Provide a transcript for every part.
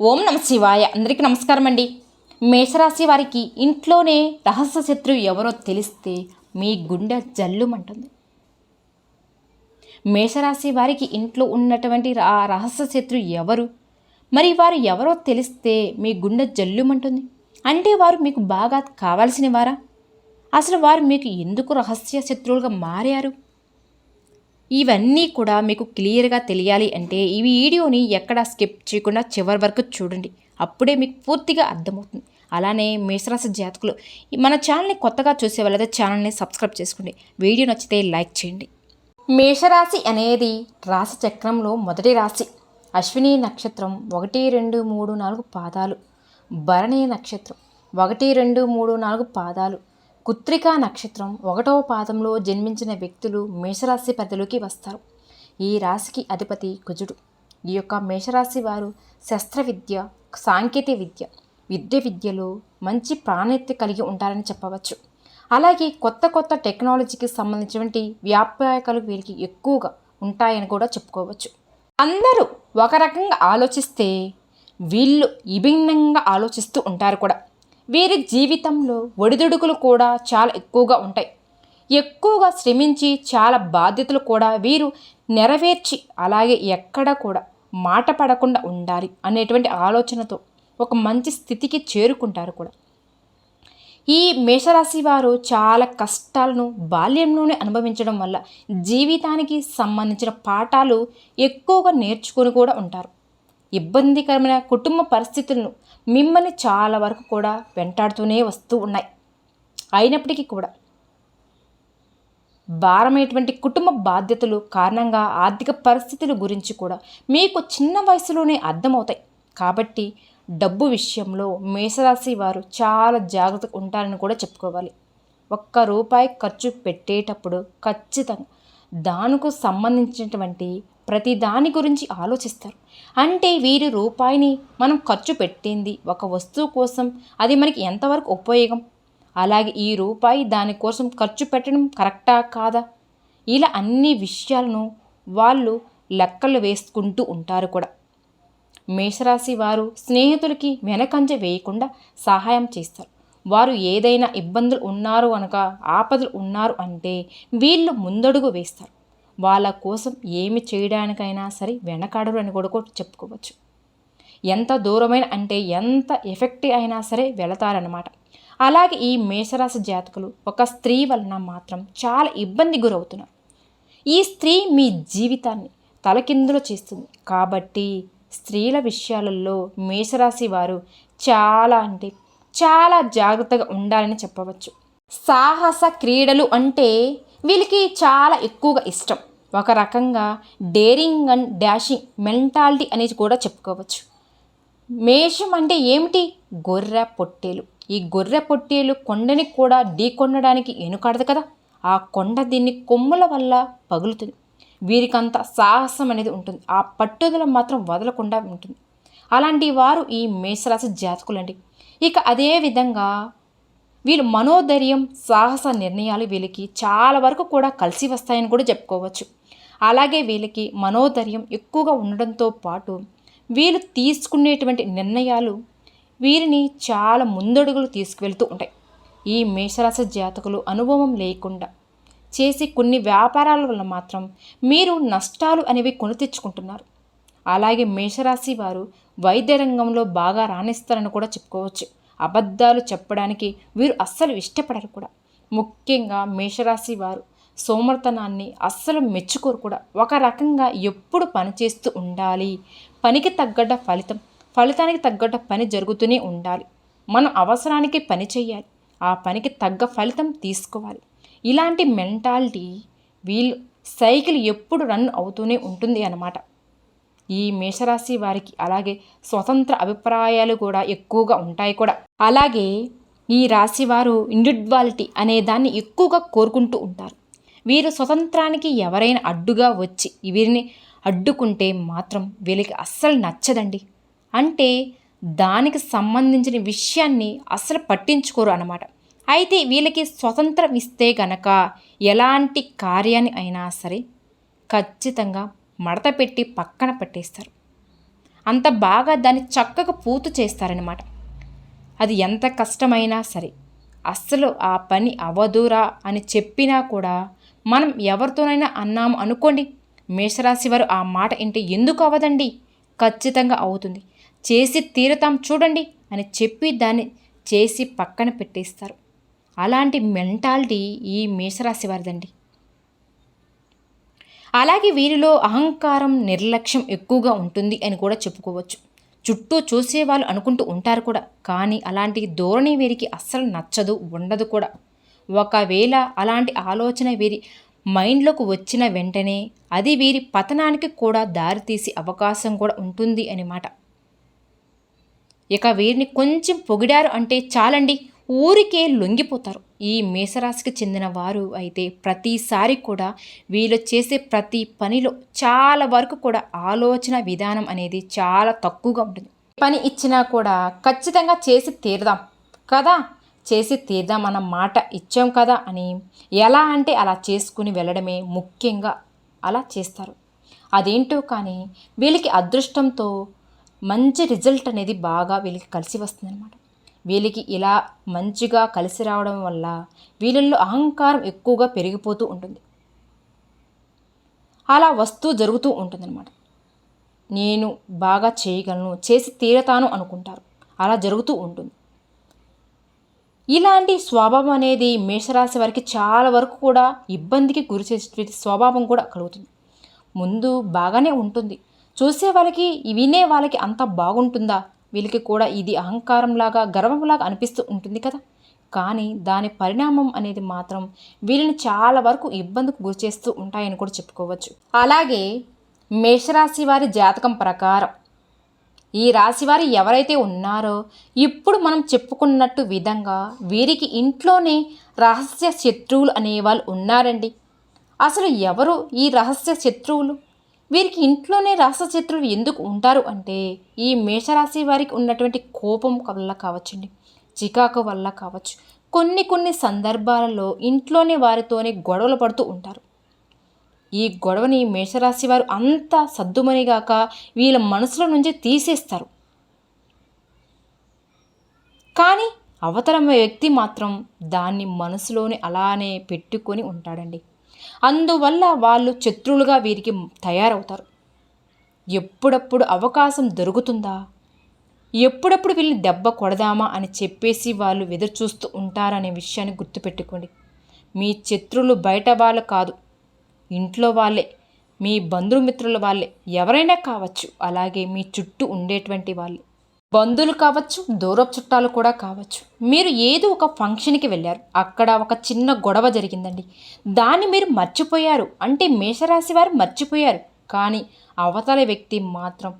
ఓం నమ శివాయ. అందరికీ నమస్కారం అండి మేషరాశి వారికి ఇంట్లోనే రహస్య శత్రువు ఎవరో తెలిస్తే మీ గుండె జల్లుమంటుంది. మేషరాశి వారికి ఇంట్లో ఉన్నటువంటి ఆ రహస్య శత్రువు ఎవరు? మరి వారు ఎవరో తెలిస్తే మీ గుండె జల్లుమంటుంది. అంటే వారు మీకు బాగా కావాల్సిన వారా అసలు వారు మీకు ఎందుకు రహస్య శత్రువులుగా మారారు? ఇవన్నీ కూడా మీకు క్లియర్గా తెలియాలి అంటే ఈ వీడియోని ఎక్కడ స్కిప్ చేయకుండా చివరి వరకు చూడండి. అప్పుడే మీకు పూర్తిగా అర్థమవుతుంది. అలానే మేషరాశి జాతకులు మన ఛానల్ని కొత్తగా చూసే వాళ్ళైతే ఛానల్ని సబ్స్క్రైబ్ చేసుకోండి. వీడియో నచ్చితే లైక్ చేయండి. మేషరాశి అనేది రాశి చక్రంలో మొదటి రాశి. అశ్విని నక్షత్రం ఒకటి రెండు మూడు నాలుగు పాదాలు. భరణి నక్షత్రం ఒకటి రెండు మూడు నాలుగు పాదాలు. కుత్రికా నక్షత్రం ఒకటవ పాదంలో జన్మించిన వ్యక్తులు మేషరాశి పరిధిలోకి వస్తారు. ఈ రాశికి అధిపతి కుజుడు. ఈ యొక్క మేషరాశి వారు శస్త్ర విద్య సాంకేతిక విద్య విద్య విద్యలో మంచి ప్రాణ్యత కలిగి ఉంటారని చెప్పవచ్చు. అలాగే కొత్త కొత్త టెక్నాలజీకి సంబంధించినటువంటి వ్యాపారకాలు వీరికి ఎక్కువగా ఉంటాయని కూడా చెప్పుకోవచ్చు. అందరూ ఒక రకంగా ఆలోచిస్తే వీళ్ళు విభిన్నంగా ఆలోచిస్తూ ఉంటారు కూడా. వీరి జీవితంలో ఒడిదుడుకులు కూడా చాలా ఎక్కువగా ఉంటాయి. ఎక్కువగా శ్రమించి చాలా బాధ్యతలు కూడా వీరు నెరవేర్చి అలాగే ఎక్కడ కూడా మాట పడకుండా ఉండాలి అనేటువంటి ఆలోచనతో ఒక మంచి స్థితికి చేరుకుంటారు కూడా. ఈ మేషరాశి వారు చాలా కష్టాలను బాల్యంలోనే అనుభవించడం వల్ల జీవితానికి సంబంధించిన పాఠాలు ఎక్కువగా నేర్చుకొని కూడా ఉంటారు. ఇబ్బందికరమైన కుటుంబ పరిస్థితులను మిమ్మల్ని చాలా వరకు కూడా వెంటాడుతూనే వస్తూ ఉన్నాయి. అయినప్పటికీ కూడా భారమైనటువంటి కుటుంబ బాధ్యతలు కారణంగా ఆర్థిక పరిస్థితుల గురించి కూడా మీకు చిన్న వయసులోనే అర్థమవుతాయి. కాబట్టి డబ్బు విషయంలో మేషరాశి వారు చాలా జాగ్రత్తగా ఉంటారని కూడా చెప్పుకోవాలి. ఒక్క రూపాయి ఖర్చు పెట్టేటప్పుడు ఖచ్చితంగా దానికి సంబంధించినటువంటి ప్రతి దాని గురించి ఆలోచిస్తారు. అంటే వీరి రూపాయిని మనం ఖర్చు పెట్టింది ఒక వస్తువు కోసం అది మనకి ఎంతవరకు ఉపయోగం? అలాగే ఈ రూపాయి దానికోసం ఖర్చు పెట్టడం కరెక్టా కాదా? ఇలా అన్ని విషయాలను వాళ్ళు లెక్కలు వేసుకుంటూ ఉంటారు కూడా. మేషరాశి వారు స్నేహితులకి వెనకంజ వేయకుండా సహాయం చేస్తారు. వారు ఏదైనా ఇబ్బందులు ఉన్నారు అనక ఆపదలు ఉన్నారు అంటే వీళ్ళు ముందడుగు వేస్తారు. వాళ్ళ కోసం ఏమి చేయడానికైనా సరే వెనకాడరు అని కూడా చెప్పుకోవచ్చు. ఎంత దూరమైన అంటే ఎంత ఎఫెక్టివ్ అయినా సరే వెళతారనమాట అలాగే ఈ మేషరాశి జాతకులు ఒక స్త్రీ వలన మాత్రం చాలా ఇబ్బంది గురవుతున్నారు. ఈ స్త్రీ మీ జీవితాన్ని తలకిందులు చేస్తుంది. కాబట్టి స్త్రీల విషయాలలో మేషరాశి వారు చాలా అంటే చాలా జాగ్రత్తగా ఉండాలని చెప్పవచ్చు. సాహస క్రీడలు అంటే వీళ్ళకి చాలా ఎక్కువగా ఇష్టం. ఒక రకంగా డేరింగ్ అండ్ డాషింగ్ మెంటాలిటీ అనేది కూడా చెప్పుకోవచ్చు. మేషం అంటే ఏమిటి? గొర్రె పొట్టేలు. ఈ గొర్రె పొట్టేలు కొండని కూడా ఢీకొనడానికి ఎనుకాడదు కదా? ఆ కొండ దీన్ని కొమ్ముల వల్ల పగులుతుంది. వీరికంత సాహసం అనేది ఉంటుంది. ఆ పట్టుదల మాత్రం వదలకుండా ఉంటుంది. అలాంటి వారు ఈ మేషరాశి జాతకులండి. ఇక అదే విధంగా వీళ్ళు మనోధైర్యం సాహస నిర్ణయాలు వీళ్ళకి చాలా వరకు కూడా కలిసి వస్తాయని కూడా చెప్పుకోవచ్చు. అలాగే వీళ్ళకి మనోధైర్యం ఎక్కువగా ఉండడంతో పాటు వీళ్ళు తీసుకునేటువంటి నిర్ణయాలు వీరిని చాలా ముందడుగులు తీసుకువెళ్తూ ఉంటాయి. ఈ మేషరాశి జాతకులు అనుభవం లేకుండా చేసి కొన్ని వ్యాపారాల వల్ల మాత్రం మీరు నష్టాలు అనేవి కొని తెచ్చుకుంటున్నారు. అలాగే మేషరాశి వారు వైద్య రంగంలో బాగా రాణిస్తారని కూడా చెప్పుకోవచ్చు. అబద్ధాలు చెప్పడానికి వీరు అస్సలు ఇష్టపడరు కూడా. ముఖ్యంగా మేషరాశి వారు సోమర్తనాన్ని అస్సలు మెచ్చుకోరు కూడా. ఒక రకంగా ఎప్పుడు పనిచేస్తూ ఉండాలి. పనికి తగ్గట్ట ఫలితం ఫలితానికి తగ్గట్ట పని జరుగుతూనే ఉండాలి. మనం అవసరానికి పని చేయాలి. ఆ పనికి తగ్గ ఫలితం తీసుకోవాలి. ఇలాంటి మెంటాలిటీ వీళ్ళు సైకిల్ ఎప్పుడు రన్ అవుతూనే ఉంటుంది అన్నమాట. ఈ మేషరాశి వారికి అలాగే స్వతంత్ర అభిప్రాయాలు కూడా ఎక్కువగా ఉంటాయి కూడా. అలాగే ఈ రాశి వారు ఇండివిడ్వాలిటీ అనే దాన్ని ఎక్కువగా కోరుకుంటూ ఉంటారు. వీరు స్వతంత్రానికి ఎవరైనా అడ్డుగా వచ్చి వీరిని అడ్డుకుంటే మాత్రం వీళ్ళకి అస్సలు నచ్చదండి. అంటే దానికి సంబంధించిన విషయాన్ని అస్సలు పట్టించుకోరు అన్నమాట. అయితే వీళ్ళకి స్వతంత్రం ఇస్తే గనక ఎలాంటి కార్యాన్ని అయినా సరే ఖచ్చితంగా మడత పెట్టి పక్కన పెట్టేస్తారు. అంత బాగా దాన్ని చక్కగా పూర్తి చేస్తారనమాట అది ఎంత కష్టమైనా సరే. అస్సలు ఆ పని అవదురా అని చెప్పినా కూడా మనం ఎవరితోనైనా అన్నాము అనుకోండి మేషరాశి వారు ఆ మాట ఇంటి ఎందుకు అవ్వదండి ఖచ్చితంగా అవుతుంది. చేసి తీరుతాం చూడండి అని చెప్పి దాన్ని చేసి పక్కన పెట్టేస్తారు. అలాంటి మెంటాలిటీ ఈ మేషరాశి వారిదండి. అలాగే వీరిలో అహంకారం నిర్లక్ష్యం ఎక్కువగా ఉంటుంది అని కూడా చెప్పుకోవచ్చు. చుట్టూ చూసే వాళ్ళు అనుకుంటూ ఉంటారు కూడా కానీ అలాంటి ధోరణి వీరికి అస్సలు నచ్చదు ఉండదు కూడా. ఒకవేళ అలాంటి ఆలోచన వీరి మైండ్లోకి వచ్చిన వెంటనే అది వీరి పతనానికి కూడా దారితీసే అవకాశం కూడా ఉంటుంది అన్నమాట ఇక వీరిని కొంచెం పొగిడారు అంటే చాలండి ఊరికే లొంగిపోతారు. ఈ మేషరాశికి చెందిన వారు అయితే ప్రతిసారి కూడా వీళ్ళు చేసే ప్రతి పనిలో చాలా వరకు కూడా ఆలోచన విధానం అనేది చాలా తక్కువగా ఉంటుంది. పని ఇచ్చినా కూడా ఖచ్చితంగా చేసి తీరదాం కదా? చేసి తీర్దాం అన్న మాట ఇచ్చాం కదా అని ఎలా అంటే అలా చేసుకుని వెళ్ళడమే ముఖ్యంగా అలా చేస్తారు. అదేంటో కానీ వీళ్ళకి అదృష్టంతో మంచి రిజల్ట్ అనేది బాగా వీళ్ళకి కలిసి వస్తుంది అనమాట వీళ్ళకి ఇలా మంచిగా కలిసి రావడం వల్ల వీళ్ళల్లో అహంకారం ఎక్కువగా పెరిగిపోతూ ఉంటుంది. అలా వస్తూ జరుగుతూ ఉంటుందన్నమాట. నేను బాగా చేయగలను చేసి తీరతాను అనుకుంటారు. అలా జరుగుతూ ఉంటుంది. ఇలాంటి స్వభావం అనేది మేషరాశి వారికి చాలా వరకు కూడా ఇబ్బందికి గురి చేసే స్వభావం కూడా కలుగుతుంది. ముందు బాగానే ఉంటుంది. చూసే వాళ్ళకి వినే వాళ్ళకి అంత బాగుంటుందా? వీళ్ళకి కూడా ఇది అహంకారంలాగా గర్వంలాగా అనిపిస్తూ ఉంటుంది కదా. కానీ దాని పరిణామం అనేది మాత్రం వీళ్ళని చాలా వరకు ఇబ్బందికి గురిచేస్తూ ఉంటాయని కూడా చెప్పుకోవచ్చు. అలాగే మేషరాశి వారి జాతకం ప్రకారం ఈ రాశి వారి ఎవరైతే ఉన్నారో ఇప్పుడు మనం చెప్పుకున్నట్టు విధంగా వీరికి ఇంట్లోనే రహస్య శత్రువులు అనేవాళ్ళు ఉన్నారండి. అసలు ఎవరు ఈ రహస్య శత్రువులు? వీరికి ఇంట్లోనే రాసచిత్రులు ఎందుకు ఉంటారు అంటే ఈ మేషరాశి వారికి ఉన్నటువంటి కోపం వల్ల కావచ్చండి. చికాకు వల్ల కావచ్చు. కొన్ని కొన్ని సందర్భాలలో ఇంట్లోనే వారితోనే గొడవలు పడుతూ ఉంటారు. ఈ గొడవని మేషరాశి వారు అంత సద్దుమనిగాక వీళ్ళ మనసుల నుంచి తీసేస్తారు. కానీ అవతరం వ్యక్తి మాత్రం దాన్ని మనసులోనే అలానే పెట్టుకొని ఉంటాడండి. అందువల్ల వాళ్ళు శత్రువులుగా వీరికి తయారవుతారు. ఎప్పుడప్పుడు అవకాశం దొరుకుతుందా? ఎప్పుడప్పుడు వీళ్ళని దెబ్బ కొడదామా అని చెప్పేసి వాళ్ళు ఎదురు చూస్తూ ఉంటారనే విషయాన్ని గుర్తుపెట్టుకోండి. మీ శత్రువులు బయట వాళ్ళు కాదు. ఇంట్లో వాళ్ళే. మీ బంధుమిత్రుల వాళ్ళే. ఎవరైనా కావచ్చు. అలాగే మీ చుట్టూ ఉండేటువంటి వాళ్ళే. బంధువులు కావచ్చు దూరపు చుట్టాలు కూడా కావచ్చు. మీరు ఏదో ఒక ఫంక్షన్కి వెళ్ళారు. అక్కడ ఒక చిన్న గొడవ జరిగిందండి. దాన్ని మీరు మర్చిపోయారు. అంటే మేషరాశి వారు మర్చిపోయారు. కానీ అవతల వ్యక్తి మాత్రం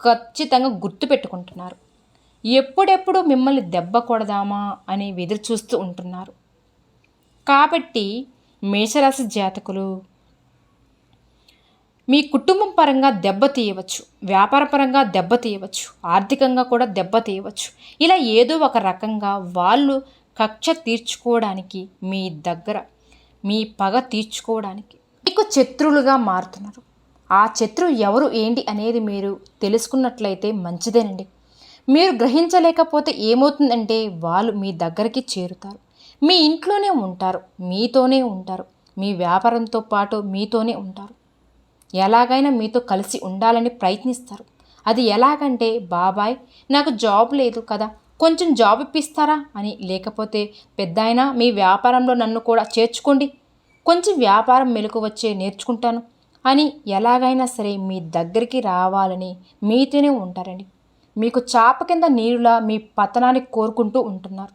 ఖచ్చితంగా గుర్తుపెట్టుకుంటున్నారు ఎప్పుడెప్పుడు మిమ్మల్ని దెబ్బ కొడదామా అని ఎదురు చూస్తూ ఉంటున్నారు. కాబట్టి మేషరాశి జాతకులు మీ కుటుంబం పరంగా దెబ్బతీయవచ్చు వ్యాపారపరంగా దెబ్బతీయవచ్చు ఆర్థికంగా కూడా దెబ్బతీయవచ్చు ఇలా ఏదో ఒక రకంగా వాళ్ళు కక్ష తీర్చుకోవడానికి మీ దగ్గర మీ పగ తీర్చుకోవడానికి మీకు శత్రువులుగా మారుతున్నారు. ఆ శత్రువు ఎవరు ఏంటి అనేది మీరు తెలుసుకున్నట్లయితే మంచిదేనండి. మీరు గ్రహించలేకపోతే ఏమవుతుందంటే వాళ్ళు మీ దగ్గరికి చేరుతారు. మీ ఇంట్లోనే ఉంటారు మీతోనే ఉంటారు. మీ వ్యాపారంతో పాటు మీతోనే ఉంటారు. ఎలాగైనా మీతో కలిసి ఉండాలని ప్రయత్నిస్తారు. అది ఎలాగంటే బాబాయ్ నాకు జాబ్ లేదు కదా కొంచెం జాబ్ ఇప్పిస్తారా? అని. లేకపోతే పెద్ద మీ వ్యాపారంలో నన్ను కూడా చేర్చుకోండి. కొంచెం వ్యాపారం మెలకు వచ్చే నేర్చుకుంటాను అని. ఎలాగైనా సరే మీ దగ్గరికి రావాలని మీతోనే ఉంటారండి. మీకు చాప కింద నీరులా మీ పతనాన్ని కోరుకుంటూ ఉంటున్నారు.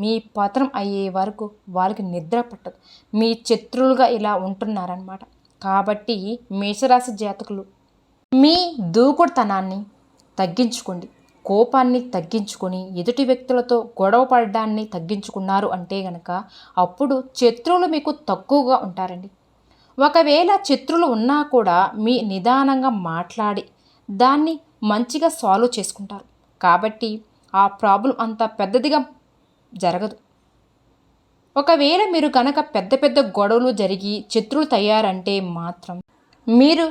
మీ పతనం అయ్యే వరకు వాళ్ళకి నిద్ర పట్టదు. మీ శత్రువులుగా ఇలా ఉంటున్నారనమాట కాబట్టి మేషరాశి జాతకులు మీ దూకుడుతనాన్ని తగ్గించుకోండి. కోపాన్ని తగ్గించుకొని ఎదుటి వ్యక్తులతో గొడవ పడడాన్ని తగ్గించుకున్నారు అంటే గనక అప్పుడు శత్రువులు మీకు తక్కువగా ఉంటారండి. ఒకవేళ శత్రువులు ఉన్నా కూడా మీ నిదానంగా మాట్లాడి దాన్ని మంచిగా సాల్వ్ చేసుకుంటారు. కాబట్టి ఆ ప్రాబ్లం అంత పెద్దదిగా జరగదు. ఒకవేళ మీరు కనుక పెద్ద పెద్ద గొడవలు జరిగి శత్రులు తయారంటే మాత్రం మీరు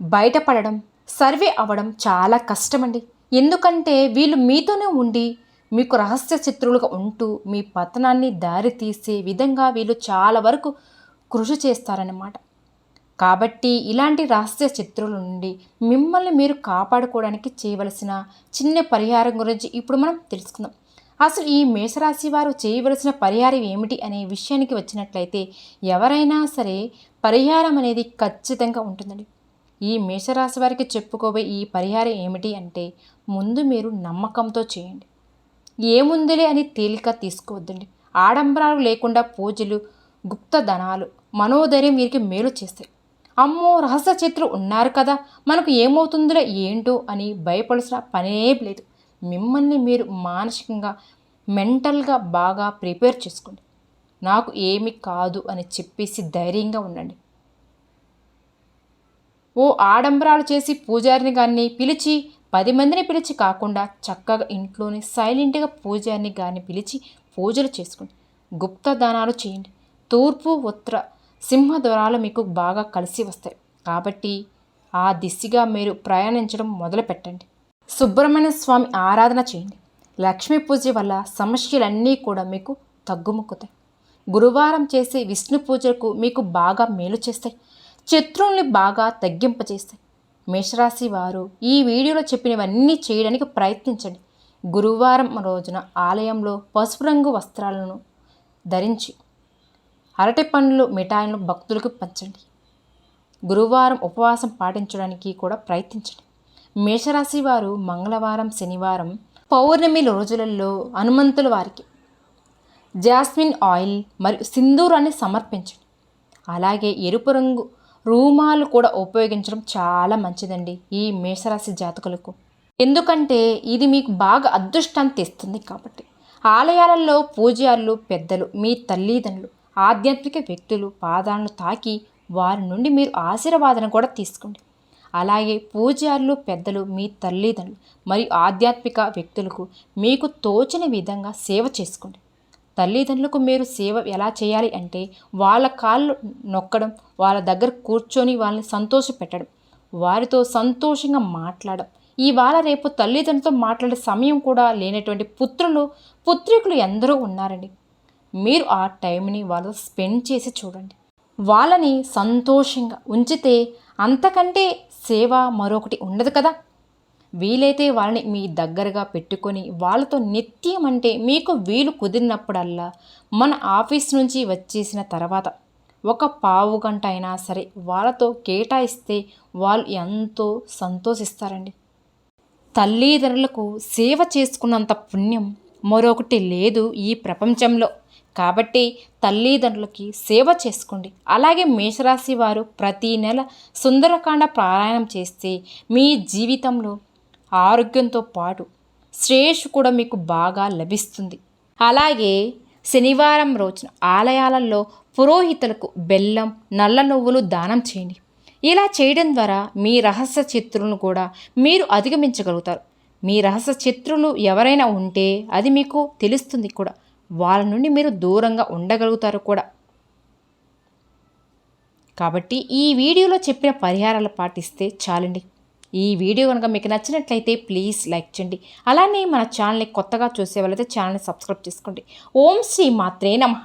బయటపడడం సర్వే అవ్వడం చాలా కష్టమండి. ఎందుకంటే వీళ్ళు మీతోనే ఉండి మీకు రహస్య శత్రువులుగా ఉంటూ మీ పతనాన్ని దారి తీసే విధంగా వీళ్ళు చాలా వరకు కృషి చేస్తారన్నమాట. కాబట్టి ఇలాంటి రహస్య శత్రువుల నుండి మిమ్మల్ని మీరు కాపాడుకోవడానికి చేయవలసిన చిన్న పరిహారం గురించి ఇప్పుడు మనం తెలుసుకుందాం. అసలు ఈ మేషరాశి వారు చేయవలసిన పరిహారం ఏమిటి అనే విషయానికి వచ్చినట్లయితే ఎవరైనా సరే పరిహారం అనేది ఖచ్చితంగా ఉంటుందండి. ఈ మేషరాశి వారికి చెప్పుకోబోయే ఈ పరిహారం ఏమిటి అంటే ముందు మీరు నమ్మకంతో చేయండి. ఏముందిలే అని తేలిక తీసుకోవద్దండి. ఆడంబరాలు లేకుండా పూజలు గుప్త ధనాలు మనోధైర్యం వీరికి మేలు చేస్తాయి. అమ్మో రహస్య చేతులు ఉన్నారు కదా మనకు ఏమవుతుందిలే ఏంటో అని భయపడాల్సిన పనే లేదు. మిమ్మల్ని మీరు మానసికంగా మెంటల్గా బాగా ప్రిపేర్ చేసుకోండి. నాకు ఏమి కాదు అని చెప్పేసి ధైర్యంగా ఉండండి. ఓ ఆడంబరాలు చేసి పూజారిని కానీ పిలిచి పది మందిని పిలిచి కాకుండా చక్కగా ఇంట్లోనే సైలెంట్గా పూజారిని కానీ పిలిచి పూజలు చేసుకోండి. గుప్త దానాలు చేయండి. తూర్పు ఉత్తర సింహద్వరాలు మీకు బాగా కలిసి వస్తాయి. కాబట్టి ఆ దిశగా మీరు ప్రయాణించడం మొదలు పెట్టండి సుబ్రహ్మణ్య స్వామి ఆరాధన చేయండి. లక్ష్మీ పూజ వల్ల సమస్యలన్నీ కూడా మీకు తగ్గుముక్కుతాయి. గురువారం చేసే విష్ణు పూజకు మీకు బాగా మేలు చేస్తాయి. శత్రువుల్ని బాగా తగ్గింపచేస్తాయి మేషరాశి వారు ఈ వీడియోలో చెప్పినవన్నీ చేయడానికి ప్రయత్నించండి. గురువారం రోజున ఆలయంలో పసుపు రంగు వస్త్రాలను ధరించి అరటి పండ్లు మిఠాయిలను భక్తులకు పంచండి. గురువారం ఉపవాసం పాటించడానికి కూడా ప్రయత్నించండి. మేషరాశి వారు మంగళవారం శనివారం పౌర్ణమి రోజులలో హనుమంతుల వారికి జాస్మిన్ ఆయిల్ మరియు సింధూరాన్ని సమర్పించండి. అలాగే ఎరుపు రంగు రూమాలు కూడా ఉపయోగించడం చాలా మంచిదండి ఈ మేషరాశి జాతకులకు. ఎందుకంటే ఇది మీకు బాగా అదృష్టాన్ని తెస్తుంది కాబట్టి. ఆలయాలలో పూజారులు పెద్దలు మీ తల్లిదండ్రులు ఆధ్యాత్మిక వ్యక్తులు పాదాలను తాకి వారి నుండి మీరు ఆశీర్వాదన కూడా తీసుకోండి. అలాగే పూజారులు పెద్దలు మీ తల్లిదండ్రులు మరియు ఆధ్యాత్మిక వ్యక్తులకు మీకు తోచిన విధంగా సేవ చేసుకోండి. తల్లిదండ్రులకు మీరు సేవ ఎలా చేయాలి అంటే వాళ్ళ కాళ్ళు నొక్కడం వాళ్ళ దగ్గర కూర్చొని వాళ్ళని సంతోష పెట్టడం వారితో సంతోషంగా మాట్లాడడం. ఇవాళ రేపు తల్లిదండ్రులతో మాట్లాడే సమయం కూడా లేనటువంటి పుత్రులు పుత్రికులు ఎందరో ఉన్నారండి. మీరు ఆ టైంని వాళ్ళతో స్పెండ్ చేసి చూడండి. వాళ్ళని సంతోషంగా ఉంచితే అంతకంటే సేవ మరొకటి ఉండదు కదా. వీలైతే వాళ్ళని మీ దగ్గరగా పెట్టుకొని వాళ్ళతో నిత్యం అంటే మీకు వీలు కుదిరినప్పుడల్లా మన ఆఫీస్ నుంచి వచ్చేసిన తర్వాత ఒక పావు గంట అయినా సరే వాళ్ళతో కేటాయిస్తే వాళ్ళు ఎంతో సంతోషిస్తారండి. తల్లిదండ్రులకు సేవ చేసుకున్నంత పుణ్యం మరొకటి లేదు ఈ ప్రపంచంలో. కాబట్టి తల్లిదండ్రులకి సేవ చేసుకోండి. అలాగే మేషరాశి వారు ప్రతి నెల సుందరకాండ పారాయణం చేస్తే మీ జీవితంలో ఆరోగ్యంతో పాటు శ్రేయస్సు కూడా మీకు బాగా లభిస్తుంది. అలాగే శనివారం రోజున ఆలయాలలో పురోహితులకు బెల్లం నల్ల నువ్వులు దానం చేయండి. ఇలా చేయడం ద్వారా మీ రహస్య శత్రువులను కూడా మీరు అధిగమించగలుగుతారు. మీ రహస్య శత్రువులు ఎవరైనా ఉంటే అది మీకు తెలుస్తుంది కూడా. వాళ్ళ నుండి మీరు దూరంగా ఉండగలుగుతారు కూడా. కాబట్టి ఈ వీడియోలో చెప్పిన పరిహారాలు పాటిస్తే చాలండి. ఈ వీడియో కనుక మీకు నచ్చినట్లయితే ప్లీజ్ లైక్ చేయండి. అలానే మన ఛానల్ని కొత్తగా చూసే వాళ్ళైతే ఛానల్ని సబ్స్క్రైబ్ చేసుకోండి. ఓం శ్రీ మాత్రే నమః.